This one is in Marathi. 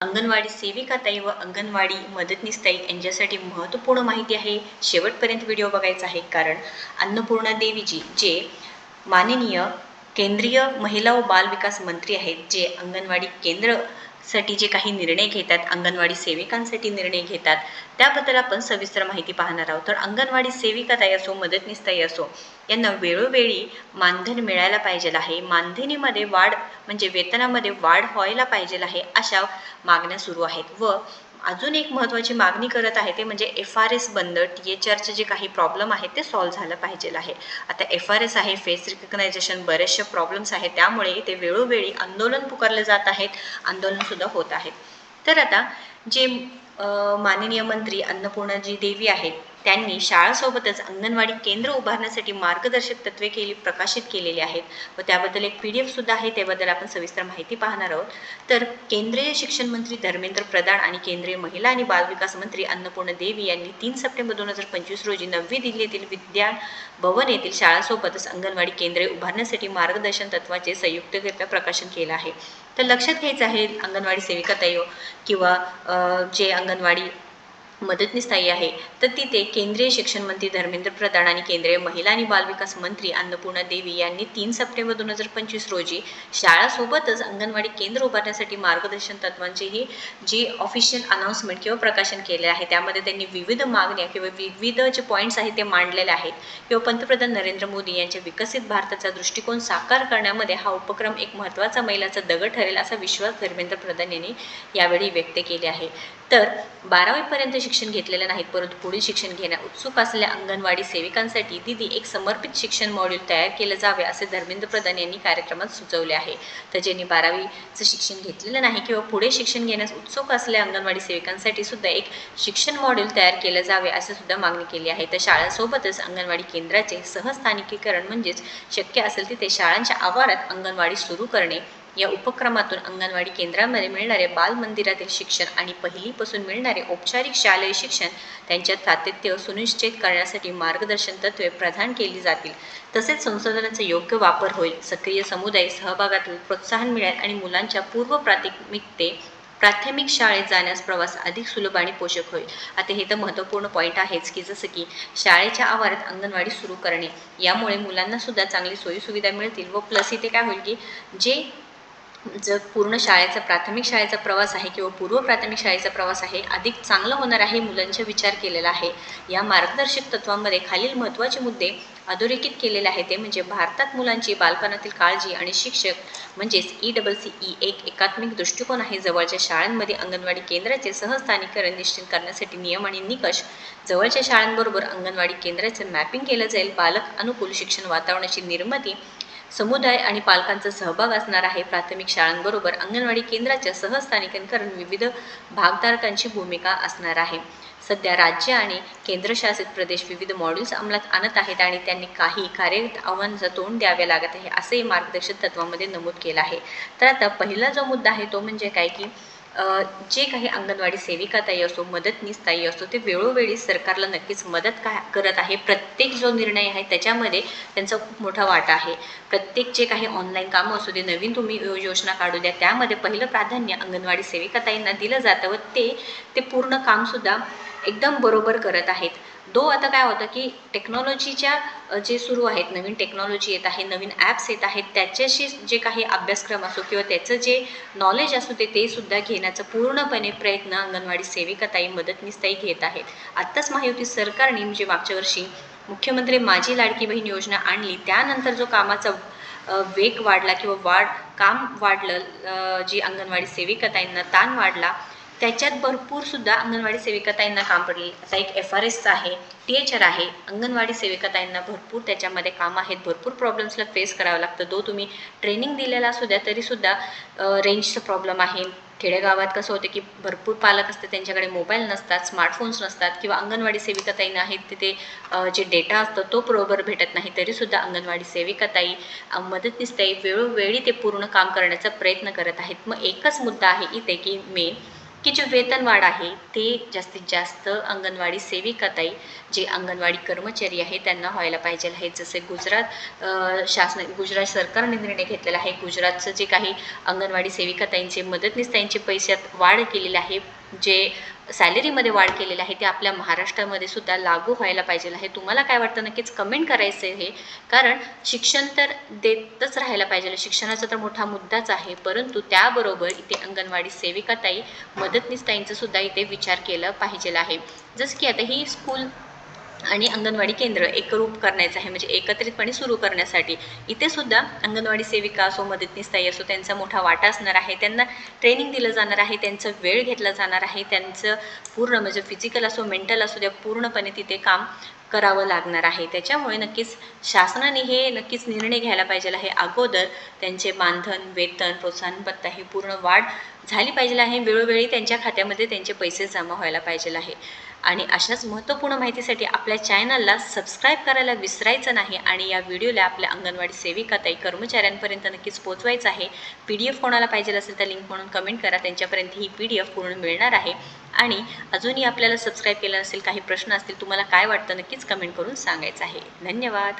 अंगणवाडी सेविका ताई व अंगणवाडी मदतनीस ताई यांच्यासाठी महत्त्वपूर्ण माहिती आहे. शेवटपर्यंत व्हिडिओ बघायचा आहे कारण अन्नपूर्णा देवीजी जे माननीय केंद्रीय महिला व बाल विकास मंत्री आहेत जे अंगणवाडी केंद्र साठी जे काही निर्णय घेतात अंगणवाडी सेविकांसाठी निर्णय घेतात त्याबद्दल आपण सविस्तर माहिती पाहणार आहोत. तर अंगणवाडी सेविका ताई असो मदतनीस ताई असो यांना वेळोवेळी मानधन मिळायला पाहिजे आहे. मानधनीमध्ये वाढ म्हणजे वेतनामध्ये वाढ व्हायला पाहिजे आहे अशा मागण्या सुरू आहेत. व अजून एक महत्त्वाची मागणी करत आहे ते म्हणजे एफ आर एस बंद टी एच आरचे जे काही प्रॉब्लेम आहेत ते सॉल्व्ह झालं पाहिजे आहे. आता एफ आर एस आहे फेस रिकग्नायझेशन बरेचसे प्रॉब्लेम्स आहेत त्यामुळे ते वेळोवेळी आंदोलन पुकारले जात आहेत आंदोलनसुद्धा होत आहेत. तर आता जे माननीय मंत्री अन्नपूर्णाजी देवी आहेत त्यांनी शाळासोबतच अंगणवाडी केंद्र उभारण्यासाठी मार्गदर्शक तत्वे केली प्रकाशित केलेली आहेत. व त्याबद्दल एक पी डी एफसुद्धा आहे त्याबद्दल आपण सविस्तर माहिती पाहणार आहोत. तर केंद्रीय शिक्षण मंत्री धर्मेंद्र प्रधान आणि केंद्रीय महिला आणि बालविकास मंत्री अन्नपूर्णा देवी यांनी तीन सप्टेंबर दोन हजार पंचवीस रोजी नवी दिल्लीतील विद्या भवन येथील शाळांसोबतच अंगणवाडी केंद्रे उभारण्यासाठी मार्गदर्शन तत्वाचे संयुक्तरित्या प्रकाशन केलं आहे. तर लक्षात घ्यायचं आहे अंगणवाडी सेविका तयो किंवा जे अंगणवाडी मदतनीस ताई आहे. तर तिथे केंद्रीय शिक्षण मंत्री धर्मेंद्र प्रधान आणि केंद्रीय महिला आणि बालविकास मंत्री अन्नपूर्णा देवी यांनी तीन सप्टेंबर दोन हजार पंचवीस रोजी शाळासोबतच अंगणवाडी केंद्र उभारण्यासाठी मार्गदर्शन तत्वांचेही जे ऑफिशियल अनाऊन्समेंट किंवा प्रकाशन केले आहे त्यामध्ये त्यांनी विविध मागण्या किंवा विविध जे पॉईंट्स आहेत ते मांडलेले आहेत. किंवा पंतप्रधान नरेंद्र मोदी यांच्या विकसित भारताचा दृष्टिकोन साकार करण्यामध्ये हा उपक्रम एक महत्त्वाचा मैलाचा दगड ठरेल असा विश्वास धर्मेंद्र प्रधान यांनी यावेळी व्यक्त केले आहे. तर बारावीपर्यंत शिक्षण घेतलेलं नाहीत परंतु पुढील शिक्षण घेण्यास उत्सुक असलेल्या अंगणवाडी सेविकांसाठी दिदी एक समर्पित शिक्षण मॉड्यूल तयार केलं जावे असे धर्मेंद्र प्रधान यांनी कार्यक्रमात सुचवले आहे. तर ज्यांनी बारावीचं शिक्षण घेतलेलं नाही किंवा पुढे शिक्षण घेण्यास उत्सुक असलेल्या अंगणवाडी सेविकांसाठी सुद्धा एक शिक्षण मॉड्यूल तयार केलं जावे असे सुद्धा मागणी केली आहे. तर शाळांसोबतच अंगणवाडी केंद्राचे सहस्थानिकीकरण म्हणजेच शक्य असेल तिथे शाळांच्या आवारात अंगणवाडी सुरू करणे या उपक्रमातून अंगणवाडी केंद्रामध्ये मिळणारे बालमंदिरातील शिक्षण आणि पहिलीपासून मिळणारे औपचारिक शालेय शिक्षण त्यांच्यात सातत्य सुनिश्चित करण्यासाठी मार्गदर्शन तत्वे प्रदान केली जातील. तसेच संसाधनांचा योग्य वापर होईल. सक्रिय समुदाय सहभागातून प्रोत्साहन मिळेल आणि मुलांच्या पूर्व प्राथमिकते प्राथमिक शाळेत जाण्यास प्रवास अधिक सुलभ आणि पोषक होईल. आता हे तर महत्त्वपूर्ण पॉईंट आहेच की जसं की शाळेच्या आवारात अंगणवाडी सुरू करणे. यामुळे मुलांना सुद्धा चांगली सोयीसुविधा मिळतील व प्लस इथे काय होईल की जे जर पूर्ण शाळेचा प्राथमिक शाळेचा प्रवास आहे किंवा पूर्व प्राथमिक शाळेचा प्रवास आहे अधिक चांगला होणार आहे मुलांचा विचार केलेला आहे. या मार्गदर्शक तत्वांमध्ये खालील महत्त्वाचे मुद्दे अधोरेखित केलेले आहे ते म्हणजे भारतात मुलांची बालपणातील काळजी आणि शिक्षक म्हणजेच ई डबल सी ई एक एकात्मिक दृष्टिकोन आहे. जवळच्या शाळांमध्ये अंगणवाडी केंद्राचे सहस्थानिकरण निश्चित करण्यासाठी नियम आणि निकष जवळच्या शाळांबरोबर अंगणवाडी केंद्राचे मॅपिंग केलं जाईल. बालक अनुकूल शिक्षण वातावरणाची निर्मिती समुदाय आणि पालकांचा सहभाग असणार आहे. प्राथमिक शाळांबरोबर अंगणवाडी केंद्राच्या सहस्थानिकीकरण विविध भागधारकांची भूमिका असणार आहे. सध्या राज्य आणि केंद्रशासित प्रदेश विविध मॉड्यूल्स अंमलात आणत आहेत आणि त्यांनी काही कार्य आव्हानांचा तोंड द्यावे लागत आहे असे मार्गदर्शक तत्वामध्ये नमूद केलं आहे. तर आता पहिला जो मुद्दा आहे तो म्हणजे काय की जे काही अंगणवाडी सेविका ताई असो मदतनीस ताई असो ते वेळोवेळी सरकारला नक्कीच मदत का करत आहे. प्रत्येक जो निर्णय आहे त्याच्यामध्ये त्यांचा खूप मोठा वाटा आहे. प्रत्येक जे काही ऑनलाईन कामं असू दे नवीन तुम्ही योजना काढू द्या त्यामध्ये पहिलं प्राधान्य अंगणवाडी सेविका ताईंना दिलं जातं व ते ते पूर्ण कामसुद्धा एकदम बरोबर करत आहेत. दो आता काय होतं की टेक्नॉलॉजीच्या जे सुरू आहेत नवीन टेक्नॉलॉजी येत आहे नवीन ॲप्स येत आहेत त्याच्याशी जे काही अभ्यासक्रम असो किंवा त्याचं जे नॉलेज असू दे ते सुद्धा घेण्याचा पूर्णपणे प्रयत्न अंगणवाडी सेविका ताई मदतनीस ताई घेत आहेत. आत्ताच महायुती सरकारने म्हणजे मागच्या वर्षी मुख्यमंत्री माझी लाडकी बहीण योजना आणली त्यानंतर जो कामाचा वेग वाढला किंवा वाढ काम वाढलं जी अंगणवाडी सेविका ताईंना ताण वाढला त्याच्यात भरपूर सुद्धा अंगणवाडी सेविका ताईंना काम पडले. आता एक एफ आर एसचा आहे टी एच आर आहे. अंगणवाडी सेविका ताईंना भरपूर त्याच्यामध्ये काम आहेत. भरपूर प्रॉब्लेम्सला फेस करावं लागतं. दो तुम्ही ट्रेनिंग दिलेला असू द्या तरीसुद्धा रेंजचा प्रॉब्लेम आहे. खेडेगावात कसं होतं की भरपूर पालक असतात त्यांच्याकडे मोबाईल नसतात स्मार्टफोन्स नसतात किंवा अंगणवाडी सेविका ताईंना आहेत तिथे जे डेटा असतो तो बरोबर भेटत नाही. तरीसुद्धा अंगणवाडी सेविका ताई मदतनीस ताई वेळोवेळी ते पूर्ण काम करण्याचा प्रयत्न करत आहेत. मग एकच मुद्दा आहे इथे की मेन की जे वेतनवाढ आहे ते जास्तीत जास्त अंगणवाडी सेविकाताई जे अंगणवाडी कर्मचारी आहे त्यांना व्हायला पाहिजे आहे. जसे गुजरात शासन गुजरात सरकारने निर्णय घेतलेला आहे. गुजरातचं जे काही अंगणवाडी सेविकाताईंचे मदतनीस ताईंचे पैशात वाढ केलेली आहे. जे सॅलरीमध्ये वाढ केलेली आहे ते आपल्या महाराष्ट्रामध्ये सुद्धा लागू व्हायला पाहिजे आहे. तुम्हाला काय वाटतं? नक्कीच कमेंट करायचं आहे हे. कारण शिक्षण तर देतच राहायला पाहिजे शिक्षणाचा तर मोठा मुद्दाच आहे. परंतु त्याबरोबर इथे अंगणवाडी सेविकाताई मदतनीसताईंचं सुद्धा इथे विचार केला पाहिजे आहे. जसं की आता ही स्कूल आणि अंगणवाडी केंद्र एकरूप करण्याचं आहे म्हणजे एकत्रितपणे सुरू करण्यासाठी. इथे सुद्धा अंगणवाडी सेविका असो मदतनीस ताई असो त्यांचा मोठा वाटा असणार आहे. त्यांना ट्रेनिंग दिलं जाणार आहे त्यांचं वेळ घेतला जाणार आहे त्यांचं पूर्ण म्हणजे फिजिकल असो मेंटल असो त्या पूर्णपणे तिथे काम करावं लागणार आहे. त्याच्यामुळे नक्कीच शासनाने हे नक्कीच निर्णय घ्यायला पाहिजे आहे. अगोदर त्यांचे मानधन वेतन प्रोत्साहन भत्ता ही पूर्ण वाढ झाली पाहिजे आहे. वेळोवेळी त्यांच्या खात्यामध्ये त्यांचे पैसे जमा व्हायला पाहिजे आहे. आणि अशाच महत्त्वपूर्ण माहितीसाठी आपल्या चॅनलला सबस्क्राईब करायला विसरायचं नाही आणि या व्हिडिओला आपल्या अंगणवाडी सेविका ताई कर्मचाऱ्यांपर्यंत नक्कीच पोहोचवायचं आहे. पी डी एफ कोणाला पाहिजे असेल तर लिंक म्हणून कमेंट करा. त्यांच्यापर्यंत ही पी डी एफ पूर्ण मिळणार आहे. आणि अजूनही आपल्याला सबस्क्राईब केलं असेल काही प्रश्न असतील तुम्हाला काय वाटतं नक्कीच कमेंट करून सांगायचं आहे. धन्यवाद.